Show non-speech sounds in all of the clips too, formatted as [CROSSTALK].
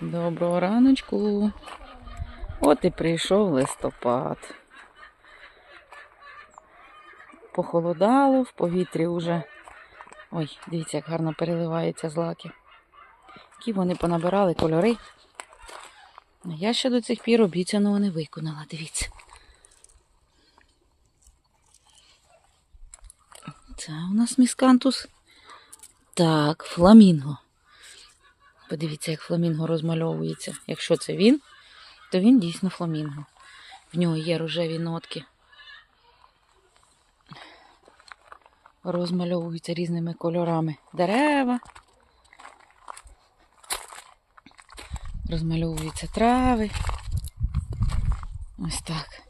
Доброго раночку. От і прийшов листопад. Похолодало, в повітрі вже. Ой, дивіться, як гарно переливаються злаки. Які вони понабирали кольори. Я ще до цих пір обіцяного не виконала, дивіться. Це у нас міскантус. Так, фламінго. Подивіться, як фламінго розмальовується. Якщо це він, то він дійсно фламінго. В нього є рожеві нотки. Розмальовуються різними кольорами дерева. Розмальовуються трави. Ось так.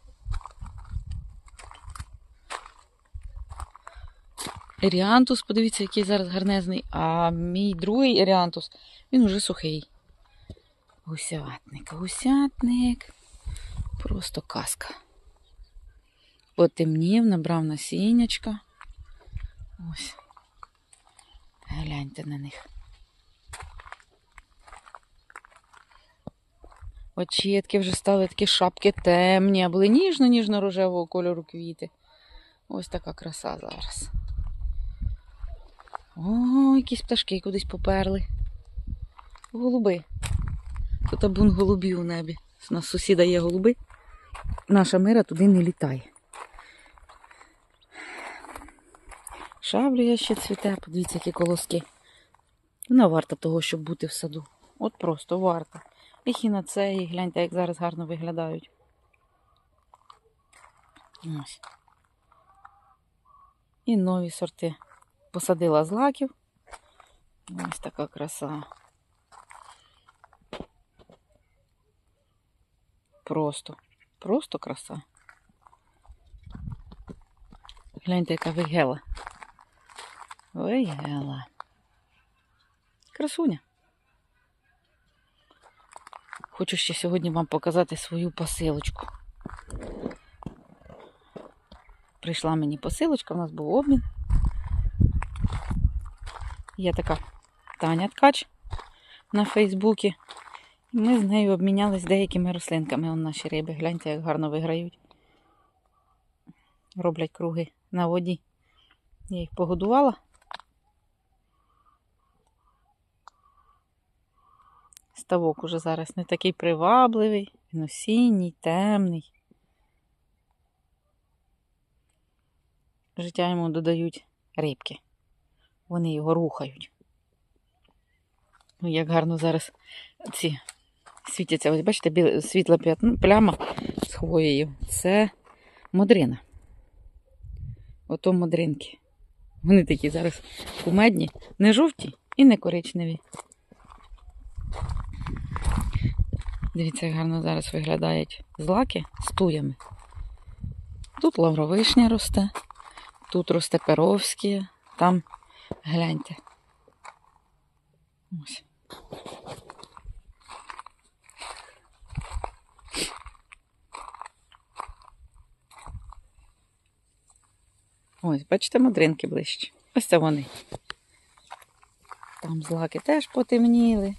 Еріантус, подивіться, який зараз гарнезний. А мій другий еріантус, він уже сухий. Гусятник, гусятник. Просто казка. Потемнів, набрав насіннячка. Ось. Гляньте на них. Очітки вже стали такі шапки темні, а були ніжно-ніжно-рожевого кольору квіти. Ось така краса зараз. О, якісь пташки кудись поперли. Голуби. Тут табун голубів у небі. У нас сусіда є голуби. Наша мира туди не літає. Шаблюя ще цвіте, подивіться, які колоски. Вона варта того, щоб бути в саду. От просто варта. І хінацеї, гляньте, як зараз гарно виглядають. Ось. І нові сорти. Посадила злаків. Ось така краса. Просто, просто краса. Гляньте, яка вигела. Вигела. Красуня. Хочу ще сьогодні вам показати свою посилочку. Прийшла мені посилочка, у нас був обмін. Є така Таня Ткач на Фейсбуці. Ми з нею обмінялись деякими рослинками. Вон наші риби, гляньте, як гарно виграють. Роблять круги на воді. Я їх погодувала. Ставок уже зараз не такий привабливий, він осінній, темний. Життя йому додають рибки. Вони його рухають. Ну, як гарно зараз ці світяться. Ось бачите, біле, світла п'ятно, пляма з хвоєю. Це модрина. Ото модринки. Вони такі зараз кумедні, не жовті і не коричневі. Дивіться, як гарно зараз виглядають злаки з туями. Тут лавровишня росте, тут росте перовські, там гляньте. Ось. Ось, бачите, мадринки ближче. Ось це вони. Там злаки теж потемніли.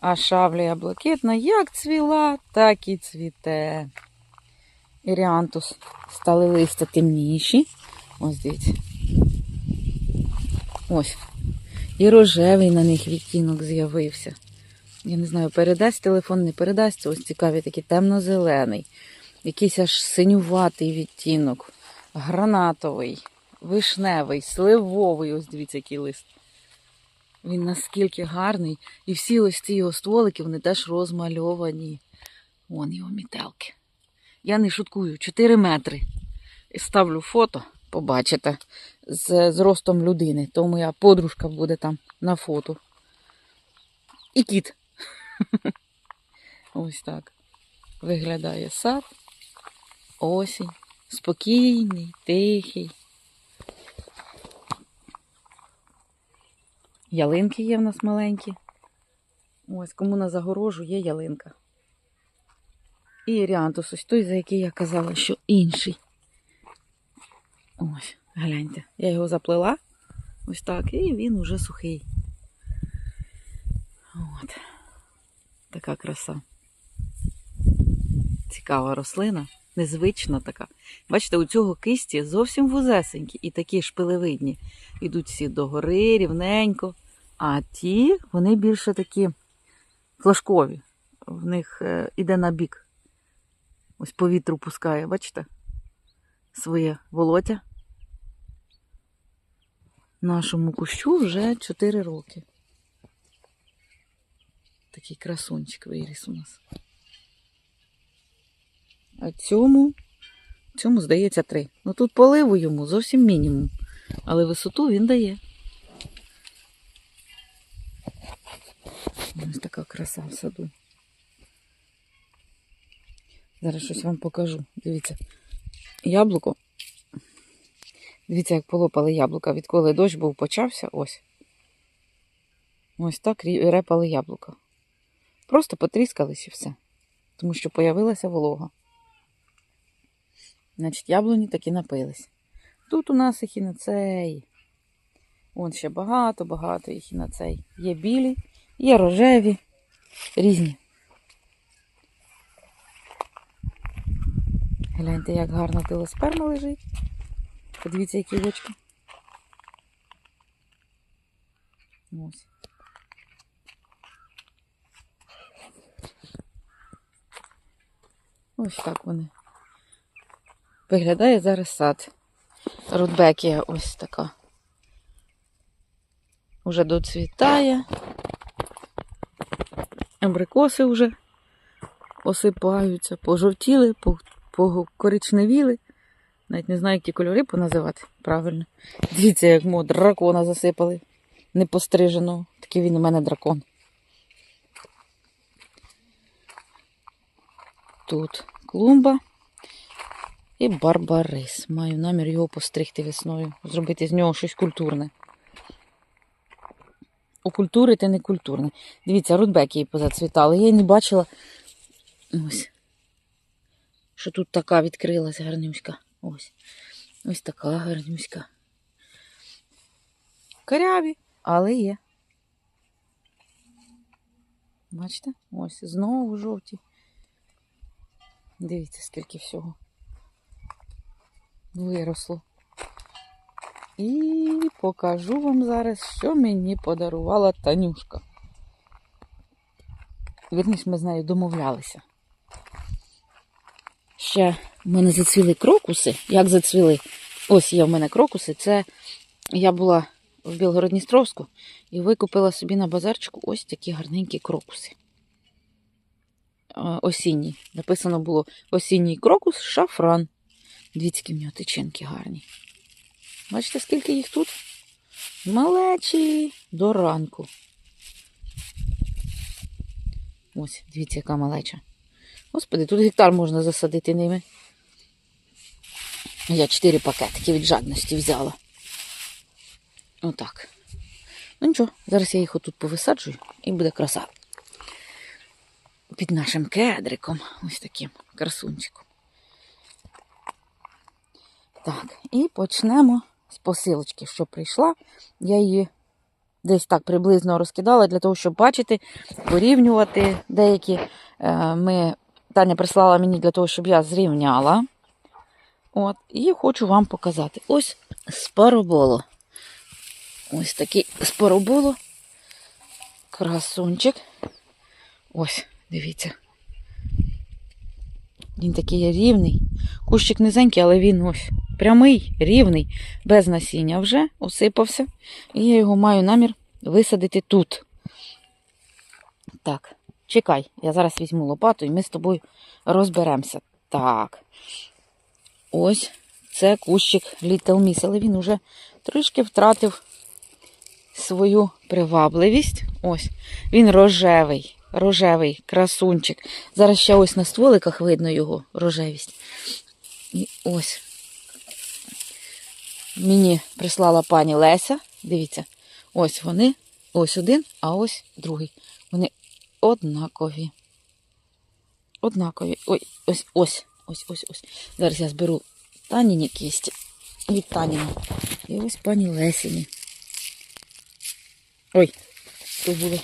А шавлія блакитна як цвіла, так і цвіте. Іріантус стали листя темніші. Ось дивіться. Ось. І рожевий на них відтінок з'явився. Я не знаю, передасть телефон, не передасть. Ось цікавий такий темно-зелений. Якийсь аж синюватий відтінок. Гранатовий, вишневий, сливовий. Ось дивіться, який лист. Він наскільки гарний. І всі ось ці його стволики, вони теж розмальовані. Вон його мітелки. Я не шуткую, 4 метри. І ставлю фото, побачите, з зростом людини. То моя подружка буде там на фото. І кіт. [LAUGHS] Ось так. Виглядає сад. Осінь. Спокійний, тихий. Ялинки є в нас маленькі. Ось, кому на загорожу є ялинка. І ріантус, ось той, за який я казала, що інший. Ось, гляньте. Я його заплела. Ось так. І він уже сухий. От. Така краса. Цікава рослина, незвична така. Бачите, у цього кисті зовсім вузесенькі і такі шпилевидні. Ідуть всі догори, рівненько. А ті, вони більше такі флажкові. В них е, іде на бік. Ось повітру пускає, бачите? Своє волоття. Нашому кущу вже 4 роки. Такий красунчик виріс у нас. А цьому, цьому здається, три. Ну тут поливу йому зовсім мінімум. Але висоту він дає. Ось така краса в саду. Зараз щось вам покажу. Дивіться. Яблуко. Дивіться, як полопали яблука. Відколи дощ був почався, ось. Ось так репали яблука. Просто потріскались і все. Тому що появилася волога. Значить, яблуні таки напились. Тут у нас ехінацеї. Вон ще багато-багато ехінацей. Є білі, є рожеві, різні. Гляньте, як гарно телесперма лежить. Подивіться, які очки. Ось. Ось так вони. Виглядає зараз сад. Рудбекія ось така. Уже доцвітає. Абрикоси вже осипаються, пожовтіли, покоричневіли. Навіть не знаю, які кольори поназивати правильно. Дивіться, як мого дракона засипали. Непостриженого. Такий він у мене дракон. Тут клумба і барбарис. Маю намір його постригти весною, зробити з нього щось культурне. Окультурити не культурне. Дивіться, рудбеки її позацвітали. Я її не бачила. Ось. Що тут така відкрилась гарнюська. Ось. Ось така гарнюська. Каряві, але є. Бачите? Ось знову жовті. Дивіться, скільки всього виросло. І покажу вам зараз, що мені подарувала Танюшка. Вірніше, ми з нею домовлялися. Ще в мене зацвіли крокуси. Як зацвіли? Ось є в мене крокуси. Це я була в Білгородністровську і викупила собі на базарчику ось такі гарненькі крокуси. Е, Осінні. Написано було осінній крокус шафран. Дивіться, які в нього тичинки гарні. Бачите, скільки їх тут? Малечі до ранку. Ось, дивіться, яка малеча. Господи, тут гектар можна засадити ними. Я чотири пакетики від жадності взяла. Отак. Ну нічого, зараз я їх отут повисаджую і буде краса. Під нашим кедриком. Ось таким красунчиком. Так, і почнемо з посилочки, що прийшла. Я її десь так приблизно розкидала для того, щоб бачити, порівнювати деякі. Е, Ми, Таня прислала мені для того, щоб я зрівняла. От, і хочу вам показати. Ось спароболо. Ось такий спароболо. Красунчик. Ось, дивіться. Він такий рівний. Кущик низенький, але він ось прямий, рівний, без насіння вже осипався. І я його маю намір висадити тут. Так, чекай, я зараз візьму лопату і ми з тобою розберемося. Так. Ось це кущик Little Miss, але він уже трішки втратив свою привабливість. Ось, він рожевий, рожевий красунчик. Зараз ще ось на стволиках видно його рожевість. І ось. Мені прислала пані Леся. Дивіться, ось вони, ось один, а ось другий. Вони однакові. Однакові. Ой, ось, ось, ось, ось, ось. Зараз я зберу Таніні кісті від Таніни. І ось пані Лесіні. Ой, тут було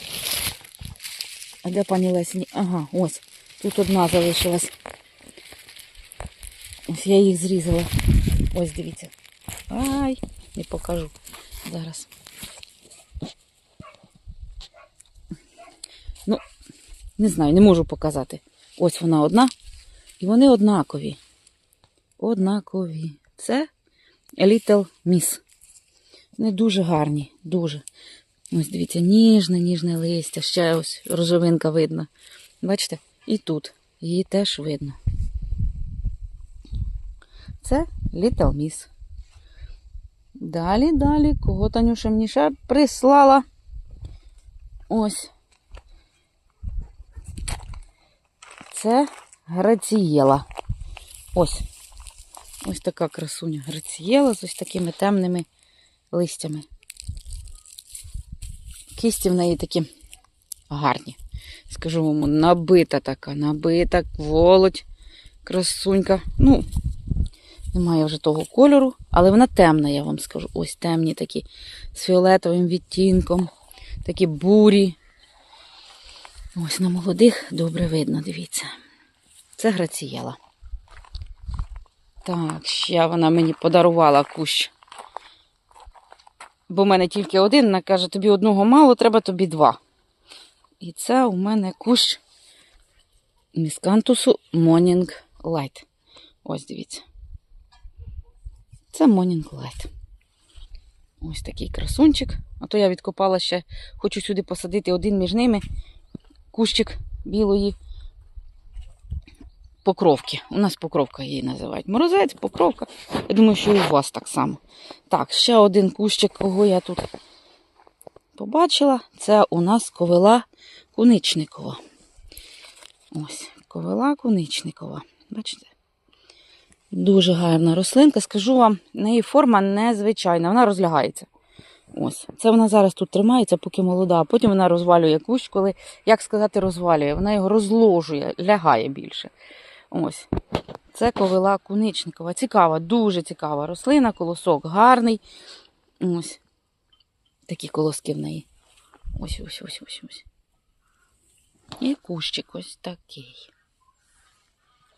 А де пані Лесіні? Ага, ось. Тут одна залишилась. Ось я їх зрізала. Ось дивіться. Ай, не покажу. Зараз. Ну, не знаю, не можу показати. Ось вона одна. І вони однакові. Однакові. Це Little Miss. Вони дуже гарні, дуже. Ось дивіться, ніжне, ніжне листя. Ще ось рожевинка видно. Бачите? І тут її теж видно. Це Little Miss. Далі, далі, кого Танюша мені ще прислала. Ось. Це Грацієла. Ось. Ось така красуня Грацієла з ось такими темними листями. Кісті в неї такі гарні. Скажу вам, набита така, набита, волоть, красунька. Ну, немає вже того кольору, але вона темна, я вам скажу. Ось темні такі з фіолетовим відтінком, такі бурі. Ось на молодих добре видно, дивіться. Це грацієла. Так, ще вона мені подарувала кущ. Бо в мене тільки один, вона каже, тобі одного мало, треба тобі два. І це у мене кущ міскантусу Morning Light. Ось дивіться. Це Morning Light. Ось такий красунчик. А то я відкопала ще, хочу сюди посадити один між ними кущик білої покровки. У нас покровка її називають. Морозець, покровка. Я думаю, що і у вас так само. Так, ще один кущик, кого я тут побачила. Це у нас ковила куничникова. Ось, ковила куничникова. Бачите? Дуже гарна рослинка. Скажу вам, неї форма незвичайна, вона розлягається. Ось, це вона зараз тут тримається, поки молода, а потім вона розвалює кущ, коли, як сказати, розвалює, вона його розложує, лягає більше. Ось. Це ковила куничникова. Цікава, дуже цікава рослина, колосок гарний. Ось. Такі колоски в неї. Ось, ось, ось, ось, ось. І кущик ось такий.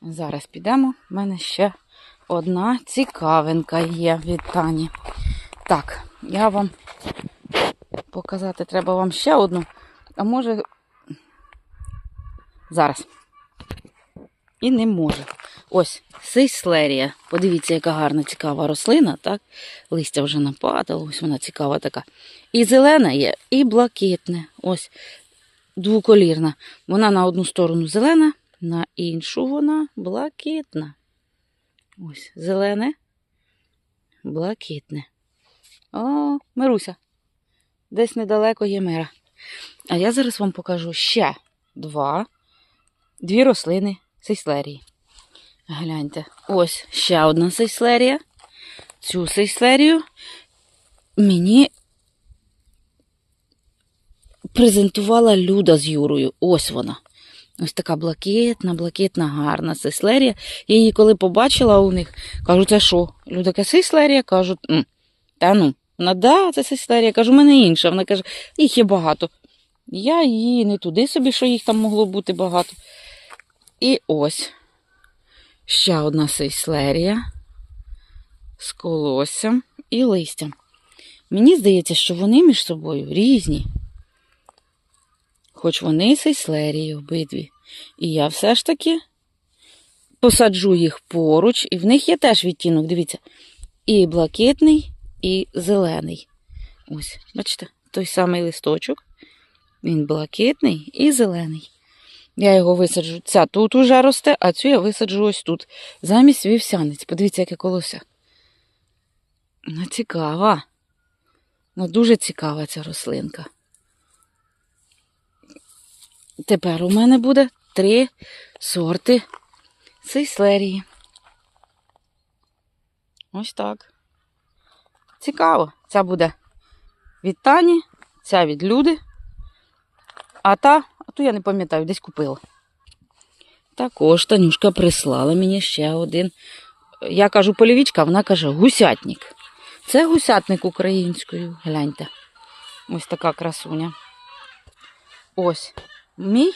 Зараз підемо. У мене ще одна цікавинка є від Тані. Так, я вам показати треба вам ще одну. А може. Зараз. І не може. Ось сейслерія. Подивіться, яка гарна, цікава рослина, так? Листя вже нападало, ось вона цікава така. І зелена є, і блакитне. Ось двоколірна. Вона на одну сторону зелена, на іншу вона блакитна. Ось зелене, блакитне. О, Мируся. Десь недалеко є мира. А я зараз вам покажу ще два, дві рослини сейслерії. Гляньте, ось ще одна сейслерія. Цю сейслерію мені презентувала Люда з Юрою. Ось вона. Ось така блакитна, блакитна, гарна сейслерія. Я її коли побачила у них, кажу, це що? Люда каже, сейслерія? Кажу, та ну, вона, да, це сейслерія. Кажу, у мене інша. Вона каже, їх є багато. Я її не туди собі, що їх там могло бути багато. І ось ще одна сейслерія з колоссям і листям. Мені здається, що вони між собою різні. Хоч вони і сейслерії обидві. І я все ж таки посаджу їх поруч, і в них є теж відтінок, дивіться, і блакитний, і зелений. Ось, бачите, той самий листочок. Він блакитний і зелений. Я його висаджу. Ця тут уже росте, а цю я висаджу ось тут. Замість вівсяниць. Подивіться, яке колося. Ну, цікава. Ну, дуже цікава ця рослинка. Тепер у мене буде три сорти сейслерії. Ось так. Цікаво. Ця буде від Тані, ця від Люди. А та, ту я не пам'ятаю, десь купила. Також Танюшка прислала мені ще один. Я кажу полівічка, вона каже гусятник. Це гусятник українською. Гляньте. Ось така красуня. Ось. мій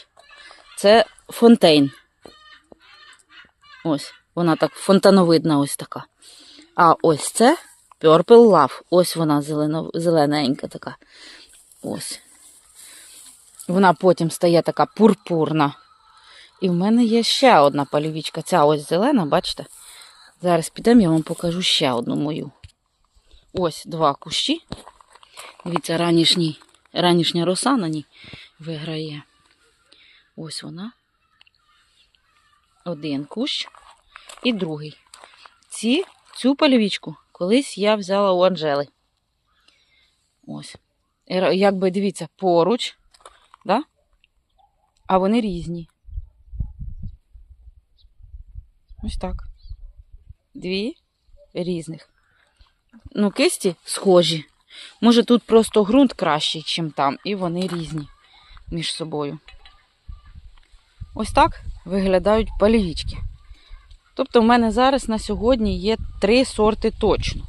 це фонтейн. Ось, вона так фонтановидна ось така. А ось це Purple Love. Ось вона зелено, зелененька така. Ось. Вона потім стає така пурпурна. І в мене є ще одна полівічка. Ця ось зелена, бачите? Зараз підемо, я вам покажу ще одну мою. Ось два кущі. Дивіться, ранішній, ранішня роса на ній виграє. Ось вона. Один кущ і другий. Ці, цю полівічку колись я взяла у Анжели. Ось. Ер- Якби дивіться, поруч, да? а вони різні. Ось так. Дві різних. Ну, кисті схожі. Може, тут просто ґрунт кращий, ніж там, і вони різні між собою. Ось так виглядають полівічки. Тобто, в мене зараз на сьогодні є три сорти точно.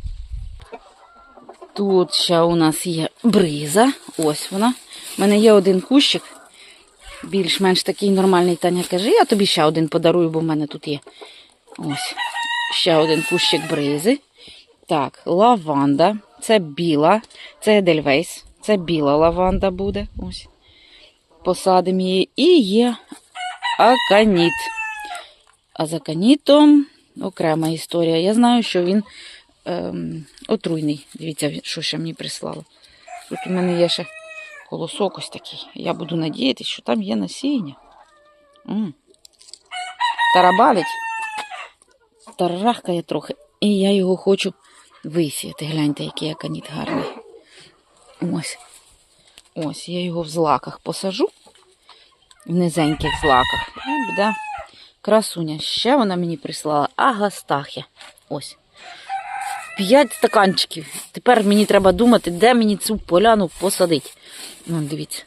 Тут ще у нас є бриза. Ось вона. У мене є один кущик. Більш-менш такий нормальний Таня каже, я тобі ще один подарую, бо в мене тут є. Ось. Ще один кущик бризи. Так, лаванда. Це біла. Це Едельвейс. Це біла лаванда буде. Ось. Посадимо її. І є аканіт. А з аканітом окрема історія. Я знаю, що він ем, отруйний. Дивіться, що ще мені прислало. Тут у мене є ще колосок ось такий. Я буду надіятися, що там є насіння. М. Тарабалить. Тарахкає трохи. І я його хочу висіяти. Гляньте, який аканіт гарний. Ось. Ось, я його в злаках посажу. В низеньких злаках. І буде красуня. Ще вона мені прислала агастахя. Ось. П'ять стаканчиків. Тепер мені треба думати, де мені цю поляну посадити. Ну, дивіться.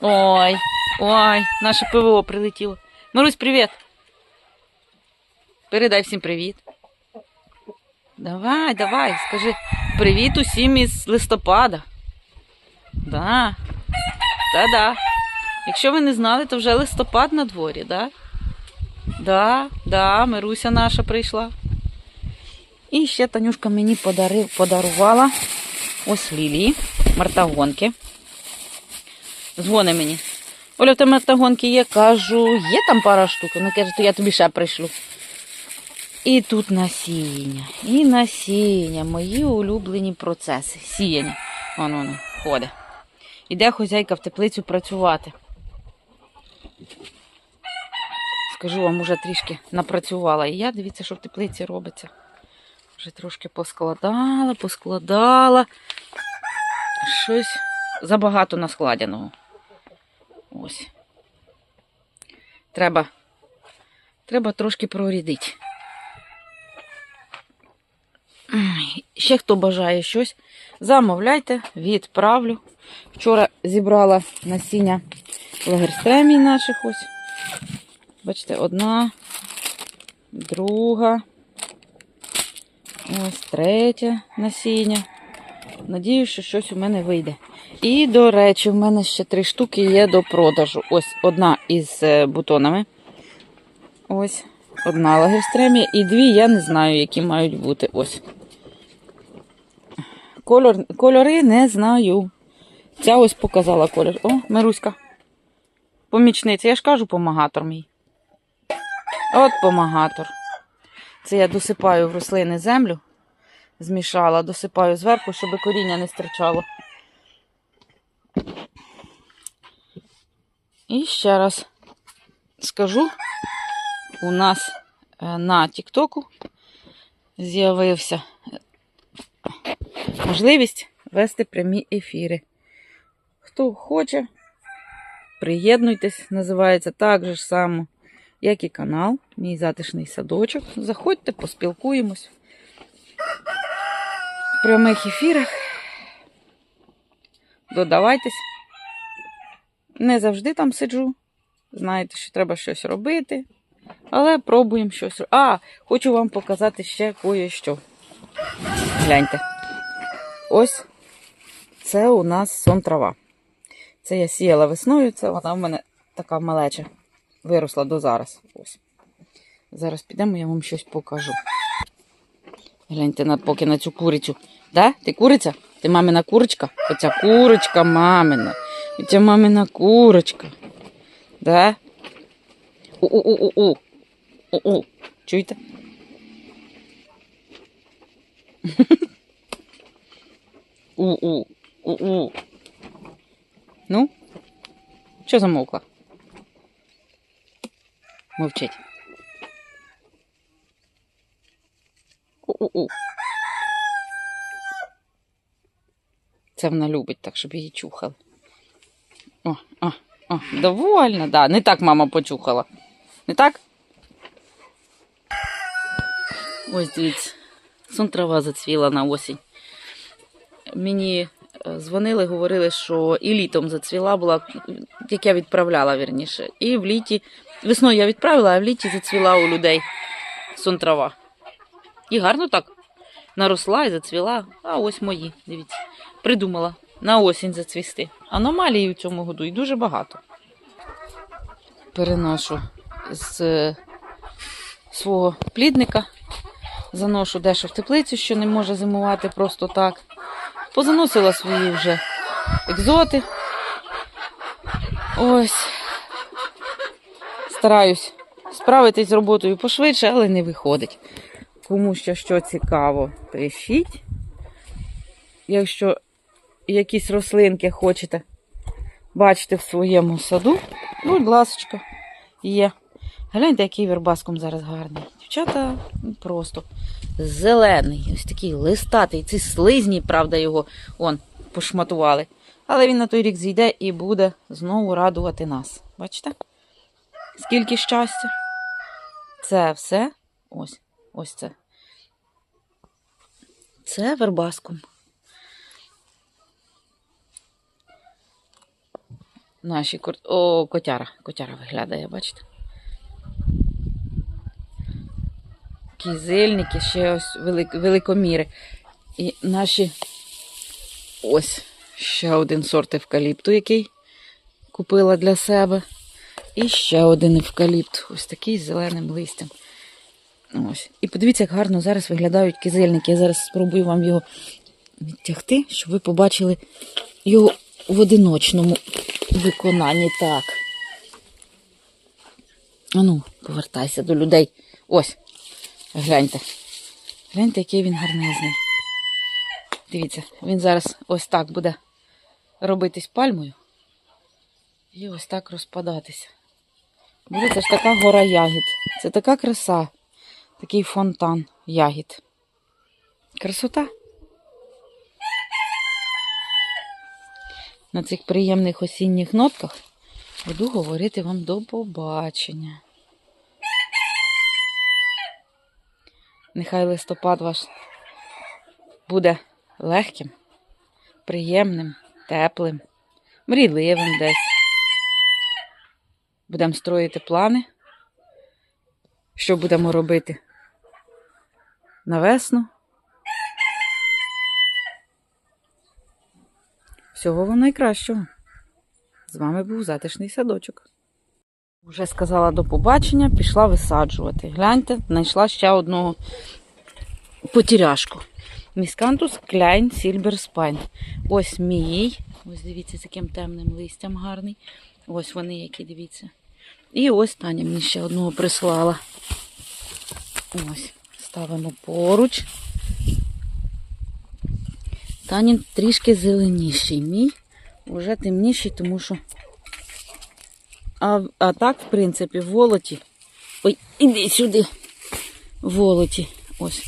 Ой, ой, наше ПВО прилетіло. Марусь, привіт. Передай всім привіт. Давай, давай, скажи привіт усім із листопада. Да. Та-да. Якщо ви не знали, то вже листопад на дворі, да? Да, да, Мируся наша прийшла. І ще Танюшка мені подарив, подарувала ось лілії, мартагонки. Дзвони мені. Оля, в тебе мартагонки є, кажу, є там пара штук. Вона каже, то я тобі ще пришлю. І тут насіння, і насіння, мої улюблені процеси. Сіяння. Воно воно ходить. Іде хозяйка в теплицю працювати. Скажу вам, уже трішки напрацювала. І я дивіться, що в теплиці робиться. Вже трошки поскладала, поскладала. Щось забагато наскладеного. Ось. Треба, треба трошки прорідити. Ще хто бажає щось, замовляйте, відправлю. Вчора зібрала насіння лагерстремій наших ось. Бачите, одна, друга, ось третє насіння. Надіюсь, що щось у мене вийде. І, до речі, в мене ще три штуки є до продажу. Ось одна із е, бутонами. Ось одна лагерстремія. І дві я не знаю, які мають бути. Ось. Кольор, кольори не знаю. Ця ось показала колір. О, Мируська. Помічниця, я ж кажу, помагатор мій. От помагатор. Це я досипаю в рослини землю, змішала, досипаю зверху, щоб коріння не стирчало. І ще раз скажу, у нас е, на Тіктоку з'явився можливість вести прямі ефіри. Хто хоче, приєднуйтесь, називається так же ж само, як і канал, мій затишний садочок. Заходьте, поспілкуємось в прямих ефірах. Додавайтесь. Не завжди там сиджу. Знаєте, що треба щось робити. Але пробуємо щось. А, хочу вам показати ще кое-що. Гляньте. Ось це у нас сон трава. Це я сіяла весною, це вона в мене така малеча. Виросла до зараз. Ось. Зараз підемо, я вам щось покажу. Гляньте на, поки на цю курицю. Да? Ти куриця? Ти мамина курочка? Оця курочка мамина. Оця мамина курочка. Да? У-у-у-у-у. У-у. Чуєте? [LAUGHS] У-у. У-у. Ну? Що замовкла? Мовчить. У-у-у. Це вона любить, так, щоб її чухали. О, о, о, довольно, да. Не так мама почухала. Не так? Ось дивіться. Сон трава зацвіла на осінь. Мені е, дзвонили, говорили, що і літом зацвіла була, як я відправляла вірніше. І в літі. Весною я відправила, а в літі зацвіла у людей сон трава. І гарно так наросла і зацвіла. А ось мої, дивіться. Придумала на осінь зацвісти. Аномалії в цьому году і дуже багато. Переношу з е, свого плідника. Заношу дещо в теплицю, що не може зимувати просто так. Позаносила свої вже екзоти. Ось. Стараюсь справитись з роботою пошвидше, але не виходить. Кому ще що цікаво, пишіть. Якщо якісь рослинки хочете бачити в своєму саду, будь ласочка, є. Гляньте, який вербаском зараз гарний. Дівчата ну, просто зелений, ось такий листатий. Ці слизні, правда, його он пошматували. Але він на той рік зійде і буде знову радувати нас. Бачите? Скільки щастя? Це все. Ось, ось це. Це вербаском. Наші кор... О, котяра. Котяра виглядає, бачите? Кізильники, ще ось велик... великоміри. І наші ось ще один сорт евкаліпту, який купила для себе. І ще один евкаліпт. Ось такий з зеленим листям. Ось. І подивіться, як гарно зараз виглядають кизильники. Я зараз спробую вам його відтягти, щоб ви побачили його в одиночному виконанні. Так. Ану, повертайся до людей. Ось. Гляньте. Гляньте, який він гарнезний. Дивіться, він зараз ось так буде робитись пальмою. І ось так розпадатися. Буде це ж така гора ягід. Це така краса. Такий фонтан ягід. Красота. На цих приємних осінніх нотках буду говорити вам до побачення. Нехай листопад ваш буде легким, приємним, теплим, мрійливим десь. Будемо строїти плани, що будемо робити на весну. Всього вам найкращого. З вами був затишний садочок. Вже сказала до побачення, пішла висаджувати. Гляньте, знайшла ще одного потіряшку. Міскантус Кляйн Сільбер Спайн. Ось мій. Ось дивіться, з яким темним листям гарний. Ось вони, які дивіться. І ось Таня мені ще одного прислала. Ось, ставимо поруч. Танін трішки зеленіший. Мій вже темніший, тому що. А, а так, в принципі, волоті. Ой, іди сюди. Волоті. Ось.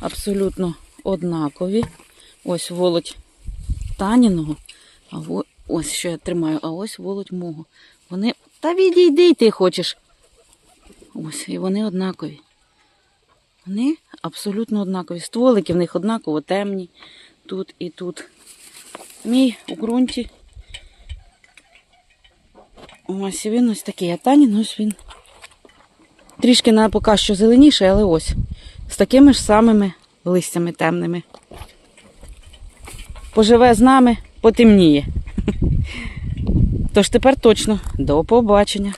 Абсолютно однакові. Ось волоть Таніного. А. ось що я тримаю, а ось волоть мого. Вони. Та відійди ти хочеш. Ось, і вони однакові. Вони абсолютно однакові. Стволики в них однаково темні. Тут і тут. Мій у ґрунті. Ось він ось такий. А Танін ось він. Трішки на поки що зеленіший, але ось. З такими ж самими листями темними. Поживе з нами, потемніє. Тож тепер точно до побачення.